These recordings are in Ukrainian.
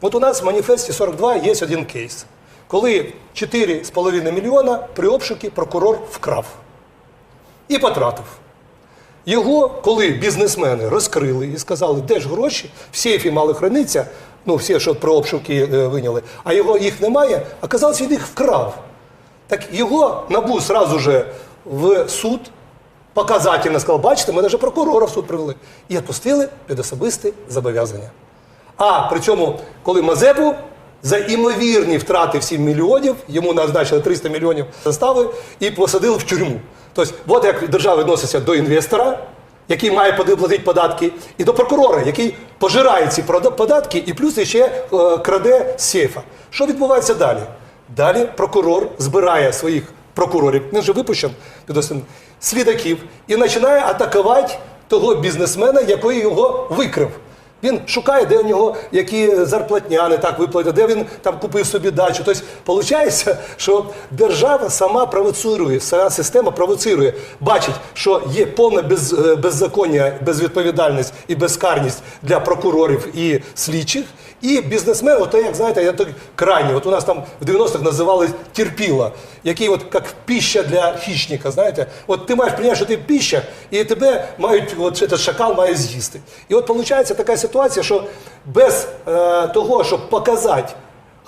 От у нас в маніфесті 42 є один кейс, коли 4,5 мільйона при обшукі прокурор вкрав і потратив. Його, коли бізнесмени розкрили і сказали, де ж гроші, в сейфі мали хранитися, ну всі, що про обшуки е, виняли, а його їх немає, оказалось, він їх вкрав. Так його набу сразу же в суд показательно сказав, бачите, ми навіть прокурора в суд привели. І відпустили під особисте зобов'язання. А при цьому, коли Мазепу за імовірні втрати в 7 мільйонів, йому назначили 300 мільйонів застави і посадили в тюрму. Тобто, от як держава відноситься до інвестора, який має платити податки, і до прокурора, який пожирає ці податки і плюс ще е, краде з сейфа. Що відбувається далі? Далі прокурор збирає своїх прокурорів, він же випущен підозрюваний, свідків і починає атакувати того бізнесмена, який його викрив. Він шукає, де у нього які зарплатня не так виплатять, де він там купив собі дачу. Тобто, виходить, що держава сама провоцирує, сама система провоцирує, бачить, що є повне без, е, беззаконня, безвідповідальність і безкарність для прокурорів і слідчих. І бізнесмен, от як знаєте, я так крайній, от у нас там в 90-х називали терпіла, який от як піща для хищника, знаєте. От ти маєш прийняти, що ти піща, і тебе мають, от цей шакал має з'їсти. І от виходить така ситуація, що без е, того, щоб показати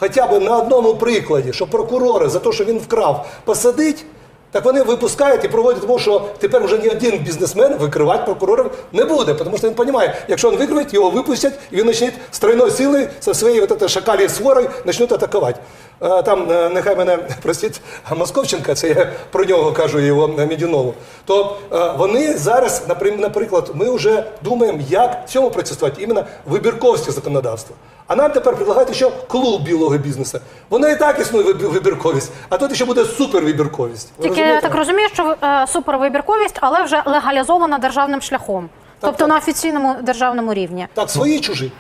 хоча б на одному прикладі, що прокурори за те, що він вкрав, посадить, так вони випускають і проводять тому, що тепер вже ні один бізнесмен викривати прокурорів не буде, тому що він розуміє, якщо він викривить, його випустять, і він почне з тройної сили зі своєю от шакалією сворою почнуть атакувати. Е, Там, е, нехай мене простить Московченка, це я про нього кажу його е, Медінову. То вони зараз, наприклад, ми вже думаємо, як цьому протистояти, іменно вибірковості законодавства. А нам тепер предлагають ще клуб білого бізнесу. Воно і так існує вибірковість, а тут ще буде супервибірковість. Ви Тільки я так розумію, що е, супервибірковість, але вже легалізована державним шляхом, тобто так. на офіційному державному рівні. Так, свої чужі.